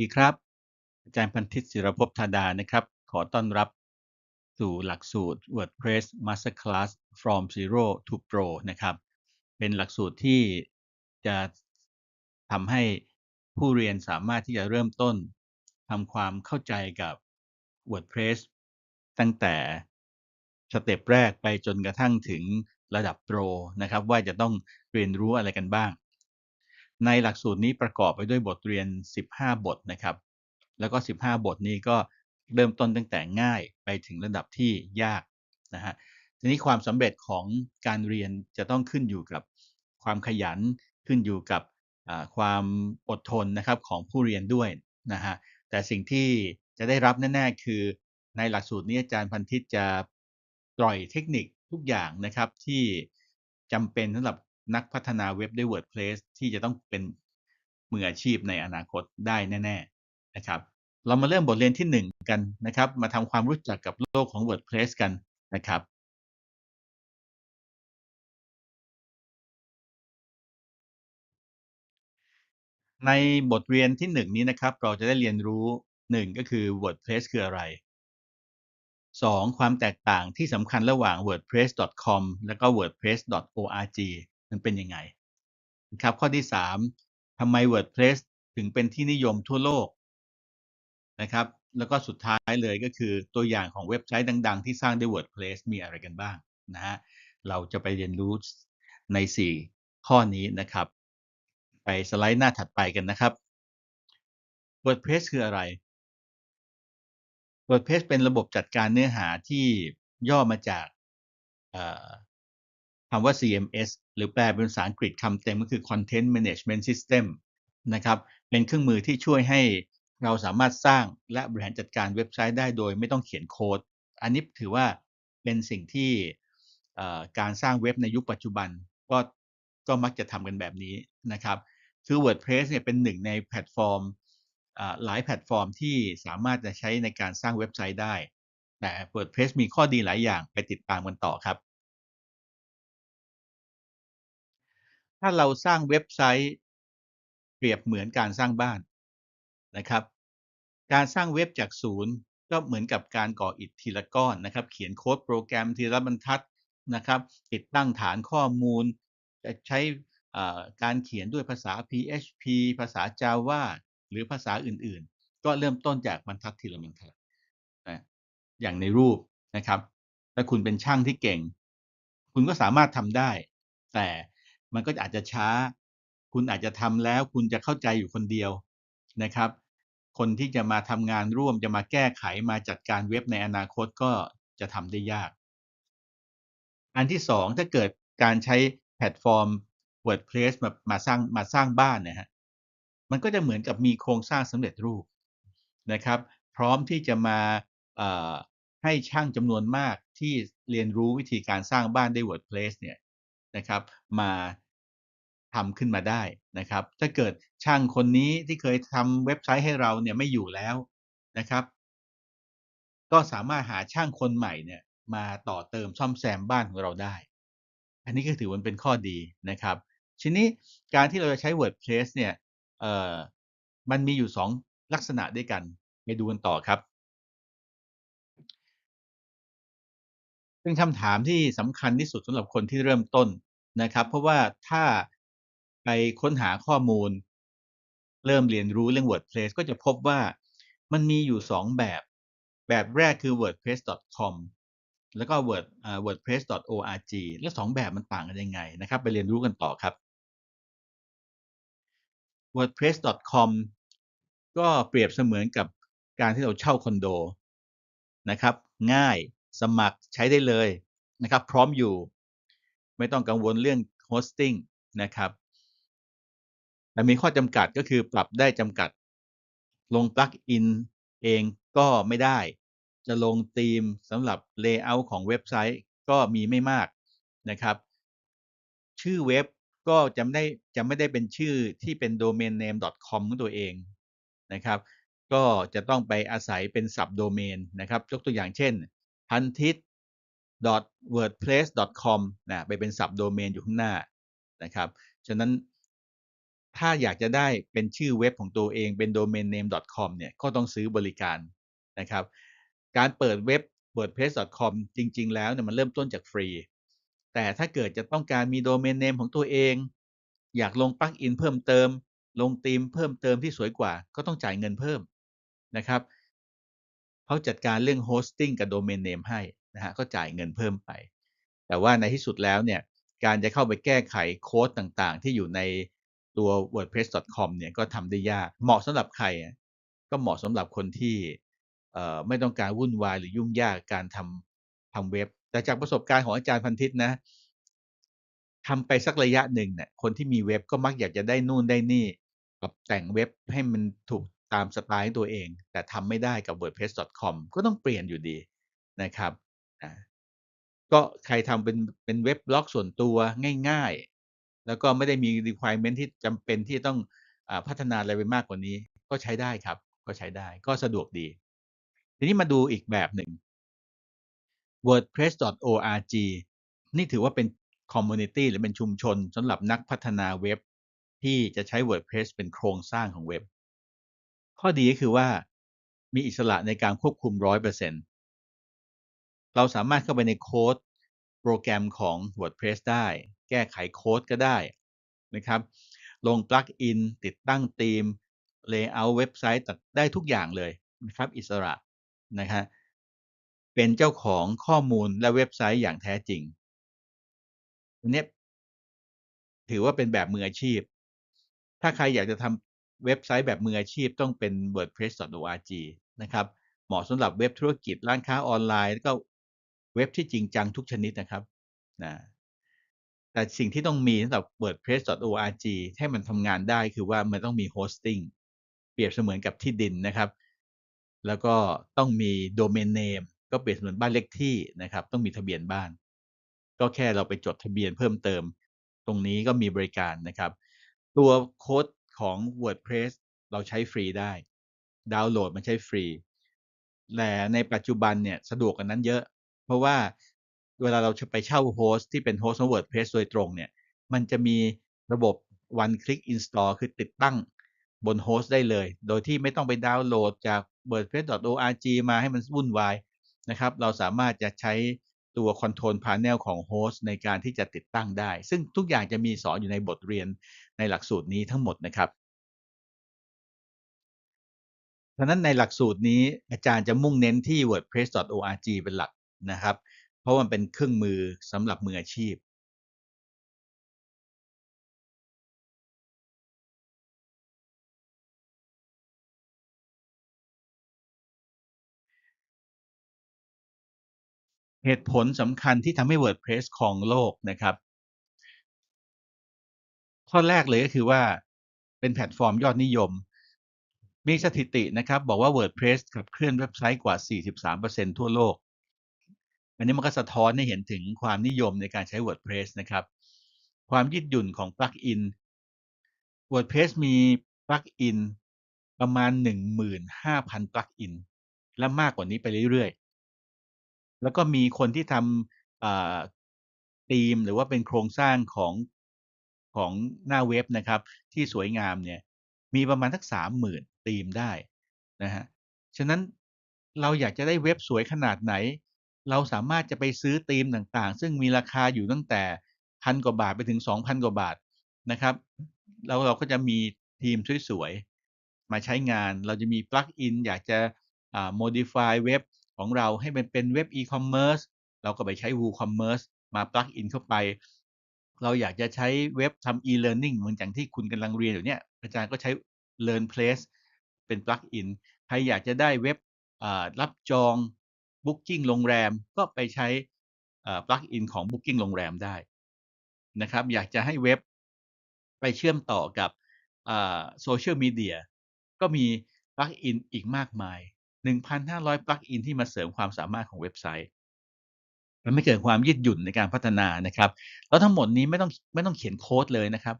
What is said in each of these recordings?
ดีครับ อาจารย์พันธิตศิรภพธาดานะครับ ขอต้อนรับสู่หลักสูตร WordPress Masterclass from Zero to Pro นะครับ เป็นหลักสูตรที่จะทำให้ผู้เรียนสามารถที่จะเริ่มต้นทำความเข้าใจกับ WordPress ตั้งแต่สเต็ปแรกไปจนกระทั่งถึงระดับโปรนะครับ ว่าจะต้องเรียนรู้อะไรกันบ้าง ในหลักสูตรนี้ประกอบไปด้วยบทเรียน 15 บทนะครับ แล้วก็ 15 บทนี้ก็เริ่มต้นตั้งแต่ง่ายไปถึงระดับที่ยากนะฮะ ทีนี้ความสำเร็จของการเรียนจะต้องขึ้นอยู่กับความขยัน ขึ้นอยู่กับความอดทนนะครับของผู้เรียนด้วยนะฮะ แต่สิ่งที่จะได้รับแน่ๆคือในหลักสูตรนี้อาจารย์พันธิตจะปล่อยเทคนิคทุกอย่างนะครับที่จำเป็นสำหรับ นักพัฒนาเว็บด้วย WordPress ที่จะต้องเป็นมืออาชีพในอนาคตได้แน่ ๆนะครับ เรามาเริ่มบทเรียนที่ 1 กันนะครับ มาทำความรู้จักกับโลกของ WordPress กันนะครับในบทเรียนที่ 1 นี้นะครับ เราจะได้เรียนรู้ 1 ก็คือ WordPress คืออะไร 2. ความแตกต่างที่สำคัญระหว่าง wordpress.com แล้วก็ wordpress.org มันเป็นยังไงนะครับข้อที่ 3ทำไม WordPress ถึงเป็นที่นิยมทั่วโลกนะครับ แล้วก็สุดท้ายเลยก็คือตัวอย่างของเว็บไซต์ดัง ๆ ที่สร้างด้วย WordPress มีอะไรกันบ้างนะฮะเราจะไปเรียนรู้ใน 4 ข้อนี้นะครับ ไปสไลด์หน้าถัดไปกันนะครับ WordPress คืออะไร WordPress เป็นระบบจัดการเนื้อหาที่ย่อมาจาก คำว่า CMS หรือแปลเป็นภาษาอังกฤษคำเต็มก็คือ Content Management System นะครับ เป็นเครื่องมือที่ช่วยให้เราสามารถสร้างและบริหารจัดการเว็บไซต์ได้โดยไม่ต้องเขียนโค้ด อันนี้ถือว่าเป็นสิ่งที่การสร้างเว็บในยุคปัจจุบันก็ก็มักจะทำกันแบบนี้นะครับ คือ WordPress เนี่ยเป็นหนึ่งในแพลตฟอร์มหลายแพลตฟอร์มที่สามารถจะใช้ในการสร้างเว็บไซต์ได้ แต่ WordPress มีข้อดีหลายอย่างไปติดตามกันต่อครับ ถ้าเราสร้างเว็บไซต์เปรียบเหมือนการสร้างบ้านนะครับ การสร้างเว็บจากศูนย์ก็เหมือนกับการก่ออิฐทีละก้อนนะครับ เขียนโค้ดโปรแกรมทีละบรรทัดนะครับ ติดตั้งฐานข้อมูล จะใช้การเขียนด้วยภาษา PHP ภาษา Java หรือภาษาอื่นๆ ก็เริ่มต้นจากบรรทัดทีละบรรทัดนะอย่างในรูปนะครับ ถ้าคุณเป็นช่างที่เก่ง คุณก็สามารถทำได้ แต่ มันก็อาจจะช้า คุณอาจจะทำแล้ว คุณจะเข้าใจอยู่คนเดียวนะครับ คนที่จะมาทำงานร่วมจะมาแก้ไขมาจัดการเว็บในอนาคตก็จะทำได้ยาก อันที่สองถ้าเกิดการใช้แพลตฟอร์ม WordPress มามาสร้างมาสร้างบ้านนี่ยฮะมันก็จะเหมือนกับมีโครงสร้างสำเร็จรูปนะครับ พร้อมที่จะมาให้ช่างจำนวนมากที่เรียนรู้วิธีการสร้างบ้านด้วย WordPress เนี่ย นะครับมาทำขึ้นมาได้นะครับ ถ้าเกิดช่างคนนี้ที่เคยทำเว็บไซต์ให้เราเนี่ยไม่อยู่แล้วนะครับ ก็สามารถหาช่างคนใหม่เนี่ยมาต่อเติมซ่อมแซมบ้านของเราได้ อันนี้ก็ถือว่าเป็นข้อดีนะครับทีนี้การที่เราจะใช้ WordPress เนี่ย เอ่อ มันมีอยู่ 2 ลักษณะด้วยกัน ไปดูกันต่อครับ เป็นคำถามที่สำคัญที่สุดสำหรับคนที่เริ่มต้นนะครับ เพราะว่าถ้าไปค้นหาข้อมูล เริ่มเรียนรู้เรื่อง WordPress ก็จะพบว่ามันมีอยู่2แบบ แบบแรกคือ wordpress.com แล้วก็ word wordpress.org แล้ว2แบบมันต่างกันยังไงนะครับ ไปเรียนรู้กันต่อครับ wordpress.com ก็เปรียบเสมือนกับการที่เราเช่าคอนโดนะครับ ง่าย สมัครใช้ได้เลยนะครับพร้อมอยู่ ไม่ต้องกังวลเรื่อง hosting นะครับแต่มีข้อจำกัดก็คือปรับได้จำกัด ลงปลั๊กอินเองก็ไม่ได้ จะลงธีมสำหรับ Layout ของเว็บไซต์ก็มีไม่มากนะครับ ชื่อเว็บก็จะไม่ได้จะไม่ได้เป็นชื่อที่เป็น domain name com ของตัวเองนะครับ ก็จะต้องไปอาศัยเป็น sub domain นะครับ ยกตัวอย่างเช่น พันทิต wordpress com นะไปเป็น sub domain อยู่ข้างหน้านะครับ ฉะนั้นถ้าอยากจะได้เป็นชื่อเว็บของตัวเองเป็น domain name com เนี่ยก็ต้องซื้อบริการนะครับ การเปิดเว็บ wordpress.com จริง ๆ แล้วเนี่ยมันเริ่มต้นจากฟรี แต่ถ้าเกิดจะต้องการมีโดเมนเนมของตัวเอง อยากลงปลั๊กอินเพิ่มเติม ลงธีมเพิ่มเติมที่สวยกว่า ก็ต้องจ่ายเงินเพิ่มนะครับ เขาจัดการเรื่องโฮสติ้งกับโดเมนเนมให้นะฮะก็จ่ายเงินเพิ่มไป แต่ว่าในที่สุดแล้วเนี่ยการจะเข้าไปแก้ไขโค้ดต่างๆ ที่อยู่ในตัว wordpress.com เนี่ยก็ทำได้ยาก เหมาะสำหรับใครก็เหมาะสำหรับคนที่ไม่ต้องการวุ่นวายหรือยุ่งยากการทำทำเว็บ แต่จากประสบการณ์ของอาจารย์พันทิตนะทำไปสักระยะหนึ่งเนี่ยคนที่มีเว็บก็มักอยากจะได้นู่นได้นี่กับแต่งเว็บให้มันถูก ตามสไตล์ตัวเอง แต่ทำไม่ได้กับ wordpress.com ก็ต้องเปลี่ยนอยู่ดีนะครับก็ใครทำเป็นเป็นเว็บบล็อกส่วนตัวง่ายๆ แล้วก็ไม่ได้มี requirement ที่จำเป็นที่ต้องอพัฒนาอะไรไปมากกว่านี้ ก็ใช้ได้ครับ ก็ใช้ได้ก็สะดวกดี ทีนี้มาดูอีกแบบหนึ่ง wordpress.org นี่ถือว่าเป็น community หรือเป็นชุมชนสำหรับนักพัฒนาเว็บ ที่จะใช้ WordPress เป็นโครงสร้างของเว็บ ข้อดีก็คือว่ามีอิสระในการควบคุม100%เปอร์เซ็นเราสามารถเข้าไปในโค้ดโปรแกรมของ WordPress ได้ แก้ไขโค้ดก็ได้นะครับ ลงปลั๊กอินติดตั้งธีม Layout เว็บไซต์ตัดได้ทุกอย่างเลยนะครับ อิสระนะครับเป็นเจ้าของข้อมูลและเว็บไซต์อย่างแท้จริงอันนี้ถือว่าเป็นแบบมืออาชีพ ถ้าใครอยากจะทำ เว็บไซต์แบบมืออาชีพต้องเป็น wordpress.org นะครับ เหมาะสำหรับเว็บธุรกิจร้านค้าออนไลน์ แล้วก็เว็บที่จริงจังทุกชนิดนะครับนะแต่สิ่งที่ต้องมีสำหรับ wordpress.org ให้มันทำงานได้คือว่ามันต้องมีโฮสติ้งเปรียบเสมือนกับที่ดินนะครับ แล้วก็ต้องมีโดเมนเนมก็เปรียบเสมือนบ้านเลขที่นะครับ ต้องมีทะเบียนบ้าน ก็แค่เราไปจดทะเบียนเพิ่มเติม ตรงนี้ก็มีบริการนะครับ ตัวโค้ด ของ WordPress เราใช้ฟรีได้ ดาวน์โหลดมันใช้ฟรี แต่ในปัจจุบันเนี่ยสะดวกกันนั้นเยอะ เพราะว่าเวลาเราจะไปเช่าโฮสต์ที่เป็นโฮสต์ของ WordPress โดยตรงเนี่ยมันจะมีระบบ one click install คือติดตั้งบนโฮสต์ได้เลย โดยที่ไม่ต้องไปดาวน์โหลดจาก wordpress.org มาให้มันวุ่นวายนะครับ เราสามารถจะใช้ ตัวคอนโทรลพาร์เนลของโฮสต์ในการที่จะติดตั้งได้ ซึ่งทุกอย่างจะมีสอนอยู่ในบทเรียนในหลักสูตรนี้ทั้งหมดนะครับฉะนั้นในหลักสูตรนี้อาจารย์จะมุ่งเน้นที่ wordpress.org เป็นหลักนะครับ เพราะมันเป็นเครื่องมือสำหรับมืออาชีพ เหตุผลสำคัญที่ทำให้ WordPress ครองโลกนะครับ ข้อแรกเลยก็คือว่าเป็นแพลตฟอร์มยอดนิยม มีสถิตินะครับบอกว่า WordPress ขับเคลื่อนเว็บไซต์กว่า 43%ทั่วโลก อันนี้มันก็สะท้อนให้เห็นถึงความนิยมในการใช้ WordPress นะครับ ความยืดหยุ่นของปลั๊กอิน WordPress มีปลั๊กอินประมาณ 15,000 ปลั๊กอิน และมากกว่านี้ไปเรื่อยๆ แล้วก็มีคนที่ทำธีม หรือว่าเป็นโครงสร้างของของหน้าเว็บนะครับ ที่สวยงามเนี่ย มีประมาณสักสามหมื่นธีมได้นะฮะฉะนั้นเราอยากจะได้เว็บสวยขนาดไหน เราสามารถจะไปซื้อธีมต่างๆ ซึ่งมีราคาอยู่ตั้งแต่พันกว่าบาทไปถึงสองพันกว่าบาทนะครับแล้วเราก็จะมีทีมสวยๆมาใช้งาน เราจะมีปลั๊กอินอยากจะ modify เว็บ ของเราให้มันเป็นเว็บ e-commerce เราก็ไปใช้ WooCommerce มาปลักอินเข้าไป เราอยากจะใช้เว็บทำ e-learning เหมือนอย่างที่คุณกำลังเรียนอยู่เนี่ยอาจารย์ก็ใช้ Learn Place เป็นปลักอินใครอยากจะได้เว็บรับจอง Booking โรงแรมก็ไปใช้ปลักอินของ Booking โรงแรมได้นะครับ อยากจะให้เว็บไปเชื่อมต่อกับโซเชียลมีเดียก็มีปลักอินอีกมากมาย 1,500 ปลั๊กอินที่มาเสริมความสามารถของเว็บไซต์ มันไม่เกิดความยืดหยุ่นในการพัฒนานะครับ แล้วทั้งหมดนี้ไม่ต้องไม่ต้องเขียนโค้ดเลยนะครับ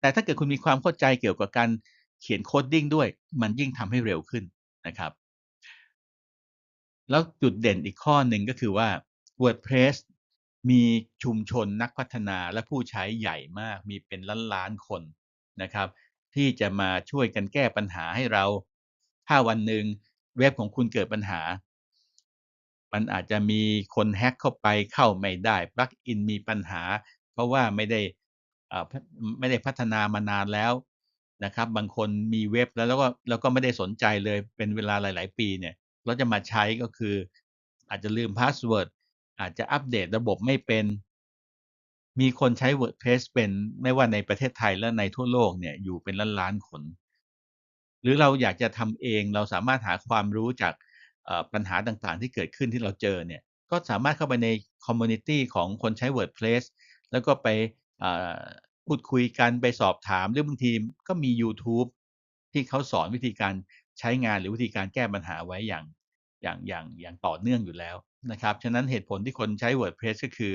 แต่ถ้าเกิดคุณมีความเข้าใจเกี่ยวกับการเขียนโคดดิ้งด้วย มันยิ่งทำให้เร็วขึ้นนะครับ แล้วจุดเด่นอีกข้อหนึ่งก็คือว่า WordPress มีชุมชนนักพัฒนาและผู้ใช้ใหญ่มาก มีเป็นล้านล้านคนนะครับ ที่จะมาช่วยกันแก้ปัญหาให้เรา ถ้าวันหนึ่ง เว็บของคุณเกิดปัญหา มันอาจจะมีคนแฮ็กเข้าไปเข้าไม่ได้ปลั๊กอินมีปัญหา เพราะว่าไม่ได้ไม่ได้พัฒนามานานแล้วนะครับ บางคนมีเว็บแล้วแล้วก็แล้วก็ไม่ได้สนใจเลยเป็นเวลาหลาย ๆ ปีเนี่ยเราจะมาใช้ก็คือ อาจจะลืมพาสเวิร์ดอาจจะอัปเดตระบบไม่เป็น มีคนใช้ WordPress เป็นไม่ว่าในประเทศไทยและในทั่วโลกเนี่ยอยู่เป็นล้านล้านๆคน หรือเราอยากจะทำเองเราสามารถหาความรู้จากปัญหาต่างๆ ที่เกิดขึ้นที่เราเจอเนี่ยก็สามารถเข้าไปในคอมมูนิตี้ของคนใช้ WordPress แล้วก็ไปพูดคุยกันไปสอบถามหรือบางทีก็มี YouTube ที่เขาสอนวิธีการใช้งานหรือวิธีการแก้ปัญหาไว้อย่างอย่างอย่างอย่างต่อเนื่องอยู่แล้วนะครับ ฉะนั้นเหตุผลที่คนใช้ WordPress ก็คือ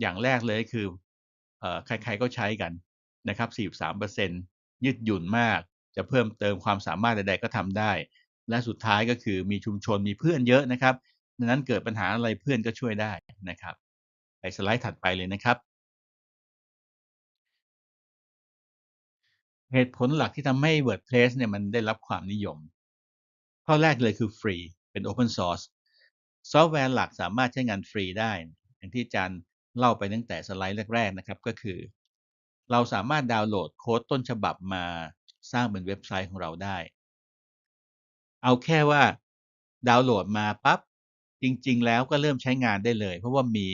อย่างแรกเลยคืออใครๆก็ใช้กันนะครับ 43%ยืดหยุ่นมาก จะเพิ่มเติมความสามารถใด ๆ ก็ทำได้ และสุดท้ายก็คือมีชุมชนมีเพื่อนเยอะนะครับดังนั้นเกิดปัญหาอะไรเพื่อนก็ช่วยได้นะครับไปสไลด์ถัดไปเลยนะครับเหตุผลหลักที่ทำให้ WordPress เนี่ยมันได้รับความนิยม ข้อแรกเลยคือฟรี เป็น Open Source ซอฟต์แวร์หลักสามารถใช้งานฟรีได้ อย่างที่อาจารย์เล่าไปตั้งแต่สไลด์แรก ๆ นะครับ ก็คือ เราสามารถดาวน์โหลดโค้ดต้นฉบับมา สร้างเป็นเว็บไซต์ของเราได้ เอาแค่ว่าดาวน์โหลดมาปั๊บจริง ๆ แล้วก็เริ่มใช้งานได้เลย เพราะว่ามี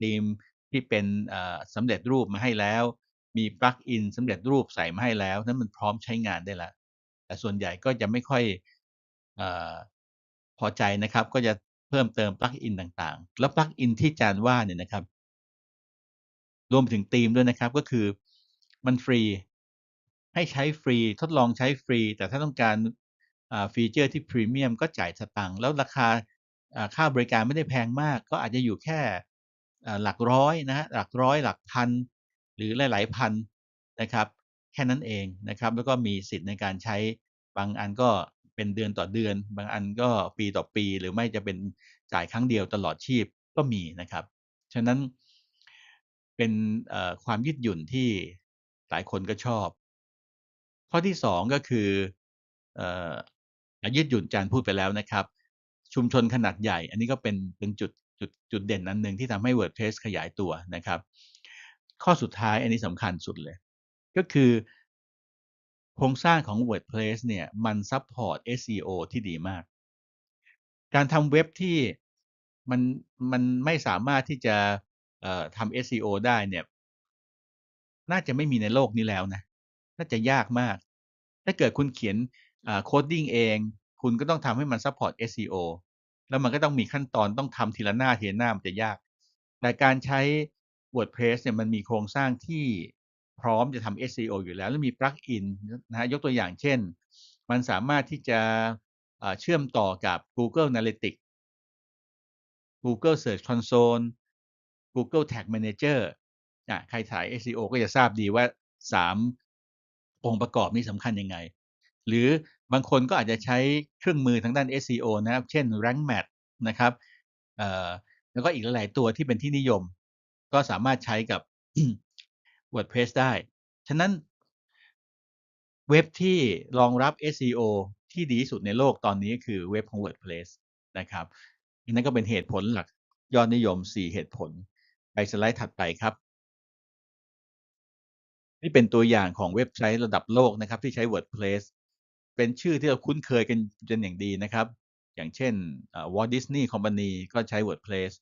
ธีมที่เป็นสำเร็จรูปมาให้แล้ว มีปลั๊กอินสำเร็จรูปใส่มาให้แล้ว นั้นมันพร้อมใช้งานได้แล้วแต่ส่วนใหญ่ก็จะไม่ค่อยอพอใจนะครับ ก็จะเพิ่มเติมปลั๊กอินต่างๆ แล้วปลั๊กอินที่จารย์ว่าเนี่ยนะครับ รวมถึงธีมด้วยนะครับก็คือมันฟรี ให้ใช้ฟรีทดลองใช้ฟรี แต่ถ้าต้องการฟีเจอร์ที่พรีเมียมก็จ่ายสตังค์แล้วราคาค่าบริการไม่ได้แพงมาก ก็อาจจะอยู่แค่หลักร้อยนะฮะหลักร้อยหลักพัน หรือหลาย ๆ พันนะครับ แค่นั้นเองนะครับ แล้วก็มีสิทธิ์ในการใช้บางอันก็เป็นเดือนต่อเดือน บางอันก็ปีต่อปี หรือไม่จะเป็นจ่ายครั้งเดียวตลอดชีพก็มีนะครับ ฉะนั้นเป็นความยืดหยุ่นที่หลายคนก็ชอบ ข้อที่สองก็คืออยืดหยุ่นจารย์พูดไปแล้วนะครับ ชุมชนขนาดใหญ่ อันนี้ก็เป็นเป็นจุดจุดจุดเด่นอันหนึ่งที่ทำให้ WordPress ขยายตัวนะครับ ข้อสุดท้ายอันนี้สำคัญสุดเลย ก็คือโครงสร้างของ WordPress เนี่ยมันซัพพอร์ต SEO ที่ดีมาก การทำเว็บที่มันมันไม่สามารถที่จะเอ่อทำ SEO ได้เนี่ย น่าจะไม่มีในโลกนี้แล้วนะ น่าจะยากมาก ถ้าเกิดคุณเขียนโคดดิ้งเอง คุณก็ต้องทำให้มันซัพพอร์ต SEO แล้วมันก็ต้องมีขั้นตอนต้องทำทีละหน้าทีละหน้ามันจะยาก แต่การใช้ WordPress เนี่ยมันมีโครงสร้างที่พร้อมจะทำ SEO อยู่แล้ว แล้วมีปลั๊กอินนะฮะยกตัวอย่างเช่น มันสามารถที่จะเอ่อเชื่อมต่อกับ Google Analytics Google Search Console Google Tag Manager อะใครถ่าย SEO ก็จะทราบดีว่า 3 องค์ประกอบนี้สำคัญยังไง หรือบางคนก็อาจจะใช้เครื่องมือทางด้าน SEO นะครับ เช่น Rank Math นะครับแล้วก็อีกหลายตัวที่เป็นที่นิยม ก็สามารถใช้กับ WordPress ได้ ฉะนั้นเว็บที่รองรับ SEO ที่ดีที่สุดในโลกตอนนี้คือเว็บของ WordPress นะครับอันนั้นก็เป็นเหตุผลหลักยอดนิยม 4 เหตุผล ไปสไลด์ถัดไปครับ นี่เป็นตัวอย่างของเว็บไซต์ระดับโลกนะครับ ที่ใช้ WordPress เป็นชื่อที่เราคุ้นเคยกันเป็นอย่างดีนะครับ อย่างเช่น Walt Disney Company ก็ใช้ WordPress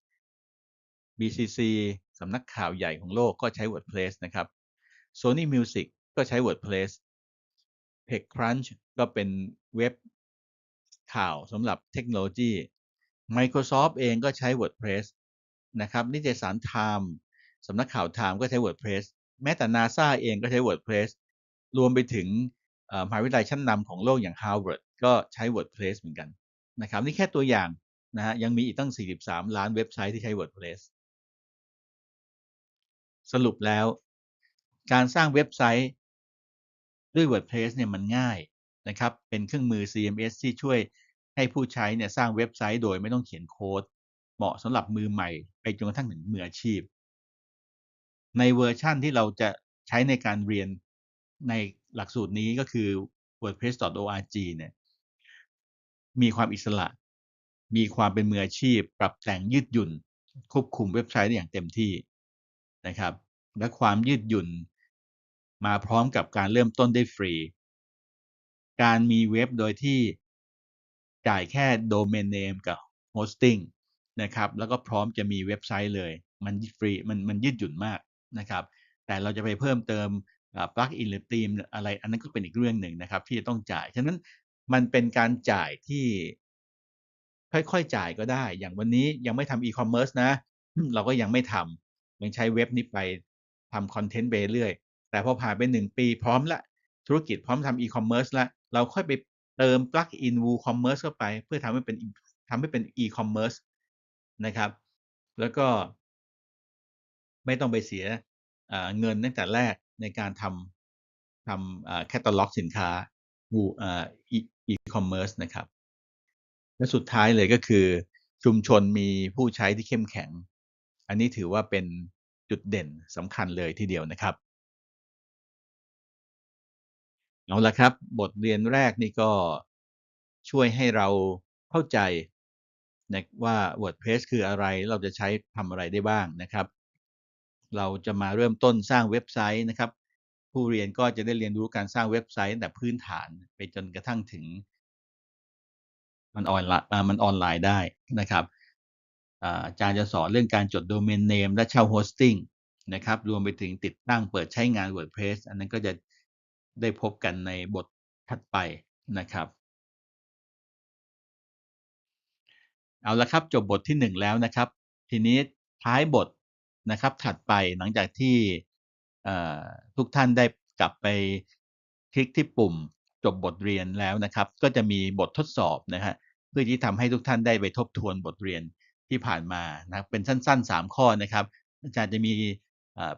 BCC สำนักข่าวใหญ่ของโลกก็ใช้ WordPress นะครับ Sony Music ก็ใช้ WordPress TechCrunch ก็เป็นเว็บข่าวสำหรับเทคโนโลยี Microsoft เองก็ใช้ WordPress นะครับนิตยสาร Time สำนักข่าว Time ก็ใช้ WordPress แม้แต่ NASA เองก็ใช้ WordPress รวมไปถึงมหาวิทยาลัยชั้นนำของโลกอย่าง Harvard ก็ใช้ WordPress เหมือนกันนะครับนี่แค่ตัวอย่างนะฮะยังมีอีกตั้ง 43 ล้านเว็บไซต์ที่ใช้ WordPress สรุปแล้ว การสร้างเว็บไซต์ด้วย WordPress เนี่ยมันง่ายนะครับ เป็นเครื่องมือ CMS ที่ช่วยให้ผู้ใช้เนี่ยสร้างเว็บไซต์โดยไม่ต้องเขียนโค้ด เหมาะสำหรับมือใหม่ ไปจนกระทั่งถึงมืออาชีพ ในเวอร์ชั่นที่เราจะใช้ในการเรียนในหลักสูตรนี้ก็คือ wordpress.org เนี่ย มีความอิสระ มีความเป็นมืออาชีพ ปรับแต่งยืดหยุ่น ควบคุมเว็บไซต์ได้อย่างเต็มที่นะครับ และความยืดหยุ่นมาพร้อมกับการเริ่มต้นได้ฟรี การมีเว็บโดยที่จ่ายแค่โดเมนเนมกับโฮสติ้งนะครับ แล้วก็พร้อมจะมีเว็บไซต์เลย มันฟรี มันมันยืดหยุ่นมาก นะครับ แต่เราจะไปเพิ่มเติมปลั๊กอินหรือธีมอะไรอันนั้นก็เป็นอีกเรื่องหนึ่งนะครับ ที่จะต้องจ่าย ฉะนั้นมันเป็นการจ่ายที่ค่อยๆจ่ายก็ได้ อย่างวันนี้ยังไม่ทำอีคอมเมิร์ซนะ เราก็ยังไม่ทำยังใช้เว็บนี้ไปทำคอนเทนต์ไปเรื่อย แต่พอผ่านไปหนึ่งปีพร้อมละ ธุรกิจพร้อมทำอีคอมเมิร์ซแล้วเราค่อยไปเติมปลั๊กอิน WooCommerce เข้าไป เพื่อทำให้เป็นทำให้เป็นอีคอมเมิร์ซนะครับ แล้วก็ ไม่ต้องไปเสียเงินตั้งแต่แรกในการทำทำแคตตาล็อกสินค้าอีคอมเมิร์ซนะครับ และสุดท้ายเลยก็คือชุมชนมีผู้ใช้ที่เข้มแข็ง อันนี้ถือว่าเป็นจุดเด่นสำคัญเลยทีเดียวนะครับ เอาละครับ บทเรียนแรกนี่ก็ช่วยให้เราเข้าใจนะว่า WordPress คืออะไรเราจะใช้ทำอะไรได้บ้างนะครับ เราจะมาเริ่มต้นสร้างเว็บไซต์นะครับ ผู้เรียนก็จะได้เรียนรู้การสร้างเว็บไซต์ตั้งแต่พื้นฐานไปจนกระทั่งถึง มันออนไลน์มันออนไลน์ได้นะครับอาจารย์จะสอนเรื่องการจดโดเมนเนมและเช่าโฮสติ้งนะครับรวมไปถึงติดตั้งเปิดใช้งาน WordPress อันนั้นก็จะได้พบกันในบทถัดไปนะครับ เอาละครับจบบทที่ 1 แล้วนะครับ ทีนี้ท้ายบท นะครับ ถัดไปหลังจากที่ทุกท่านได้กลับไปคลิกที่ปุ่มจบบทเรียนแล้วนะครับ ก็จะมีบททดสอบนะฮะเพื่อที่ทำให้ทุกท่านได้ไปทบทวนบทเรียนที่ผ่านมานะเป็นสั้น ๆ 3 ข้อนะครับ อาจารย์จะมี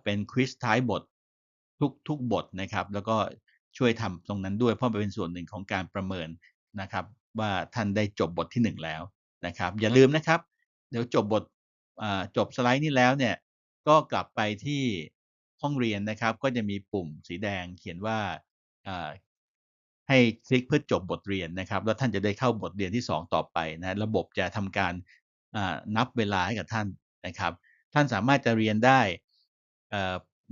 เป็นควิสท้ายบททุกทุกบทนะครับ แล้วก็ช่วยทำตรงนั้นด้วยเพราะเป็นส่วนหนึ่งของการประเมินนะครับ ว่าท่านได้จบบทที่ 1 แล้วนะครับ อย่าลืมนะครับ เดี๋ยวจบบทจบสไลด์นี้แล้วเนี่ย ก็กลับไปที่ห้องเรียนนะครับ ก็จะมีปุ่มสีแดงเขียนว่าให้คลิกเพื่อจบบทเรียนนะครับ แล้วท่านจะได้เข้าบทเรียนที่ 2 ต่อไปนะระบบจะทำการนับเวลาให้กับท่านนะครับ ท่านสามารถจะเรียนได้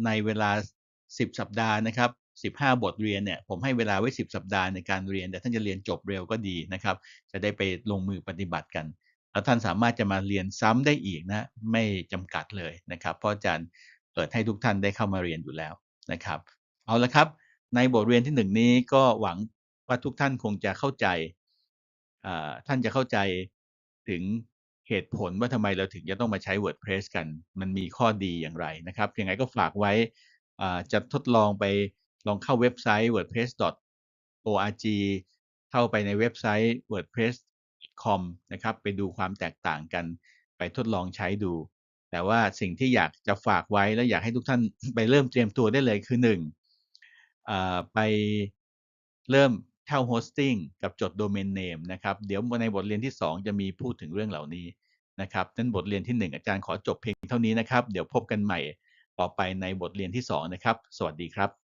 ในเวลา 10 สัปดาห์นะครับ15 บทเรียนเนี่ยผมให้เวลาไว้ 10 สัปดาห์ในการเรียน แต่ท่านจะเรียนจบเร็วก็ดีนะครับ จะได้ไปลงมือปฏิบัติกัน แล้วท่านสามารถจะมาเรียนซ้ำได้อีกนะไม่จำกัดเลยนะครับ เพราะอาจารย์เปิดให้ทุกท่านได้เข้ามาเรียนอยู่แล้วนะครับ เอาละครับ ในบทเรียนที่หนึ่งนี้ก็หวังว่าทุกท่านคงจะเข้าใจท่านจะเข้าใจถึงเหตุผลว่าทำไมเราถึงจะต้องมาใช้ WordPress กัน มันมีข้อดีอย่างไรนะครับยังไงก็ฝากไว้จะทดลองไปลองเข้าเว็บไซต์ wordpress.org เข้าไปในเว็บไซต์ .com นะครับไปดูความแตกต่างกันไปทดลองใช้ดู แต่ว่าสิ่งที่อยากจะฝากไว้และอยากให้ทุกท่านไปเริ่มเตรียมตัวได้เลยคือ1ไปเริ่มเช่าโฮสติ้งกับจดโดเมนเนมนะครับ เดี๋ยวในบทเรียนที่ 2 จะมีพูดถึงเรื่องเหล่านี้นะครับนั้นบทเรียนที่ 1 อาจารย์ขอจบเพียงเท่านี้นะครับ เดี๋ยวพบกันใหม่ต่อไปในบทเรียนที่ 2 นะครับ สวัสดีครับ